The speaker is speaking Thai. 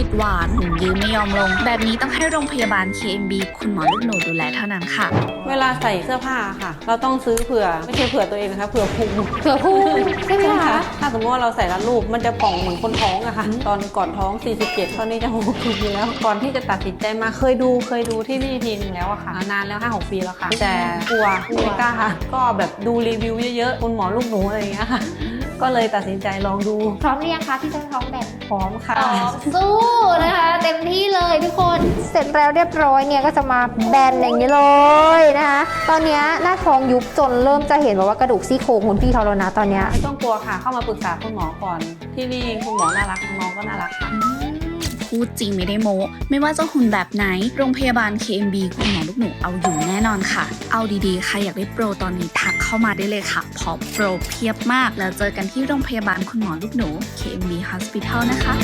ติดหวานหุ่นยืนไม่ยอมลง แบบนี้ต้องให้โรงพยาบาล KMB คุณหมอลูกหนูดูแลเท่านั้นค่ะ เวลาใส่เสื้อผ้าค่ะ เราต้องซื้อเผื่อไม่ใช่เผื่อตัวเองนะคะเผื่อพุงเผื่อพุงใช่ไหมคะถ้าสมมติว่าเราใส่รัดรูปมันจะป่องเหมือนคนท้องอะค่ะ ตอนก่อนท้อง 47 ตอนนี้จะ60อยู่แล้วก่อนที่จะตัดสินใจมาเคยดูเคยดูที่นี่ทีนึงแล้วอะค่ะ นานแล้ว5-6ปีแล้วค่ะ แต่กลัวไม่กล้าค่ะก็แบบดูรีวิวเยอะๆคุณหมอลูกหนูอะไรอย่างเงี้ยค่ะ ก็เลยตัดสินใจลองดูพร้อมหรือยังคะที่จะท้องแบนพร้อมค่ะพร้อมสู้นะคะเต็มที่เลยทุกคนเสร็จแล้วเรียบร้อยเนี่ยก็จะมาแบนอย่างนี้เลยนะคะตอนเนี้ยหน้าท้องยุบจนเริ่มจะเห็นว่ากระดูกซี่โครงคุณพี่เขาแล้วนะตอนเนี้ย ไม่ต้องกลัวค่ะ เข้ามาปรึกษาคุณหมอก่อน ที่นี่คุณหมอน่ารักน้องๆก็น่ารักค่ะ พูดจริงไม่ได้โม้ ไม่ว่าจะหุ่นแบบไหน โรงพยาบาล KMB คุณหมอลูกหนูเอาอยู่แน่น อนค่ะ เอาดีๆ ใครอยากได้โปรตอนนี้ทักเข้ามาได้เลยค่ะเพราะโปรเพียบมาก แล้วเจอกันที่โรงพยาบาลคุณหมอลูกหนู KMB Hospital นะคะ